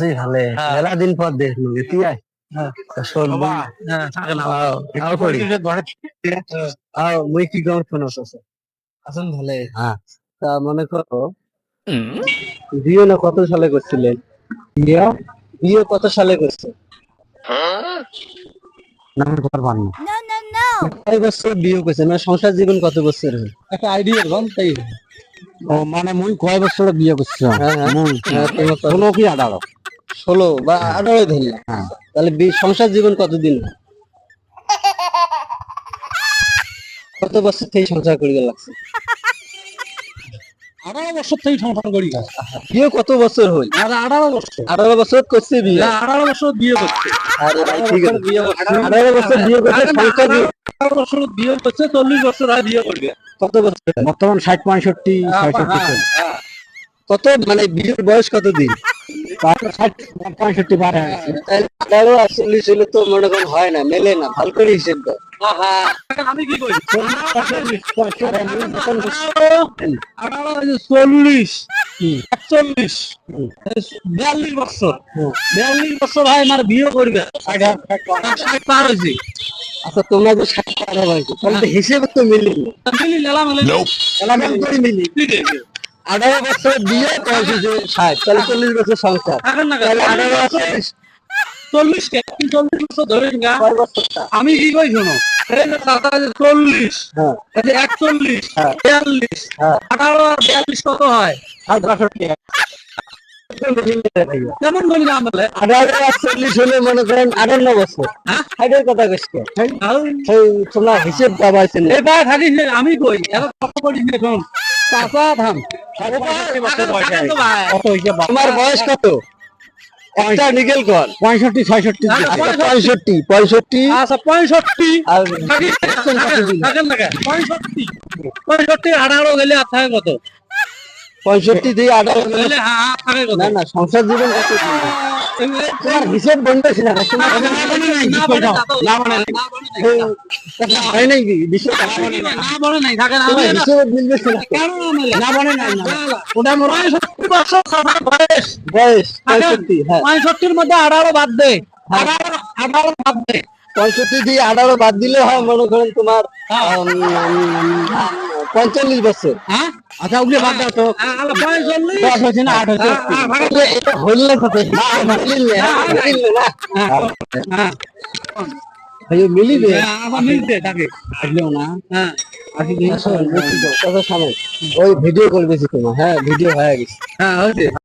আছি ভালে হ্যাঁ। মেলা দিন পর দেখলু হ্যাঁ। মুই- হ্যাঁ, মুই কি আছে? আছেন ভালে। তা মনে করো বিয়ে না কত সালে করছিলেন? বিয়ে বিয়ে কত সালে করছে? বছর বিয়ে করছে? মানে সংসার জীবন কত বছর একটা আইডিয়া গম তাই ও মানে মুই কয় বছর বিয়ে করছি। মুই কি আঠারো ষোলো বা আঠারো ধরলাম হ্যাঁ। তাহলে সংসার জীবন কতদিন? কত বছর থেকে সংসার করে লাগছে? আঠারো বছর থেকে সংসার করি বিয়ে কত বছর হল আর আঠারো বছর। আঠারো বছর করছে বিয়ে? আঠারো বছর বিয়ে করছে। বিয়ে আঠারো বছর বিয়ে করছে সংসার বছর বিয়ে করছে চল্লিশ বছর আর বিয়ে করবে। কত বছর? বর্তমান ষাট পঁয়ষট্টি হ্যাঁ, কত? মানে বিয়ের বয়স কতদিন? ষাট পঁয়ষট্টি বার হয়ে গেছে। তাহলে আঠারো আটচল্লিশ হলে তো মনে করেন হয় না মেলে না ভালো করে হিসেব। দাও আমি কি করি? চল্লিশ। একচল্লিশ। বিয়াল্লিশ বছর। বিয়াল্লিশ বছর হয় আমার বিয়ে করবে। ষাট পার হয়েছে। আচ্ছা তোমরা যে ষাট পার হয়েছে তাহলে হিসেবে তো মিলি মিলি। মিলি আঠারো বছর বিয়ে বয়স হয়েছে ষাট। তাহলে চল্লিশ বছর সংসার। এখন না আঠারো বছর চল্লিশ কে চল্লিশ বছর ধরেন গা আমি কি কই শোনো? চল্লিশ। হ্যাঁ। একচল্লিশ হ্যাঁ। বিয়াল্লিশ। হ্যাঁ। আঠারো আর বিয়াল্লিশ কত হয়? বাষট্টি। কেমন করি না আঠারো হলে মনে করেন আটান্ন বছর? কথা তোমরা হিসেব এবার আমি কই? এবার কত করিস নে শোন। চাচা ধাম কত হইছে বাপ? তোমার বয়স কত? একটা নিকেল কর। পঁয়ষট্টি ছয়ষট্টি। আচ্ছা, পঁয়ষট্টি। পঁয়ষট্টি। আচ্ছা পঁয়ষট্টি। পঁয়ষট্টি। পঁয়ষট্টি আঠারো গেলে আর থাকে কত? পঁয়ষট্টি দিয়ে আঠারো গেলে- না না সংসার জীবন কত? তোমার হিসেব বন্ধ ছিল না। নাই, না বলে নাই, হয় না হিসেবে মিলবে ছিল। না। বলে? নাই। ওটা মোর বয়স। বয়স পঁয়ষট্টি হ্যাঁ। পঁয়ষট্টির মধ্যে আঠারো বাদ দে। আঠারো আঠারো বাদ দে। পঁয়ষট্টি দিয়ে আঠারো বাদ দিলে হয় মনে করেন তোমার হ্যাঁ। পঁয়তাল্লিশ বছর। হ্যাঁ? আচ্ছা ওগুলো বাদ দাও তো। দশ হয়েছে না আট এটা- মিলিবে মিলতে থাকে না হ্যাঁ। ওই ভিডিও করবে তোমার হ্যাঁ ভিডিও হয়ে গেছে। হ্যাঁ